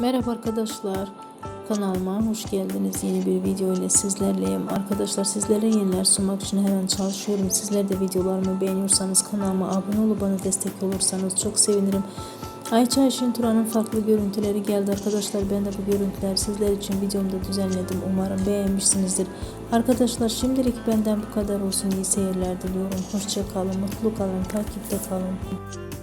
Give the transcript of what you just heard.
Merhaba arkadaşlar. Kanalıma hoş geldiniz. Yeni bir video ile sizlerleyim. Arkadaşlar sizlere yeniler sunmak için hemen çalışıyorum. Sizler de videolarımı beğeniyorsanız kanalıma abone olup bana destek olursanız çok sevinirim. Ayça Ayşin Turan'ın farklı görüntüleri geldi arkadaşlar. Ben de bu görüntüleri sizler için videomda düzenledim. Umarım beğenmişsinizdir. Arkadaşlar şimdilik benden bu kadar olsun. İyi seyirler diliyorum. Hoşça kalın, mutlu kalın, takipte kalın.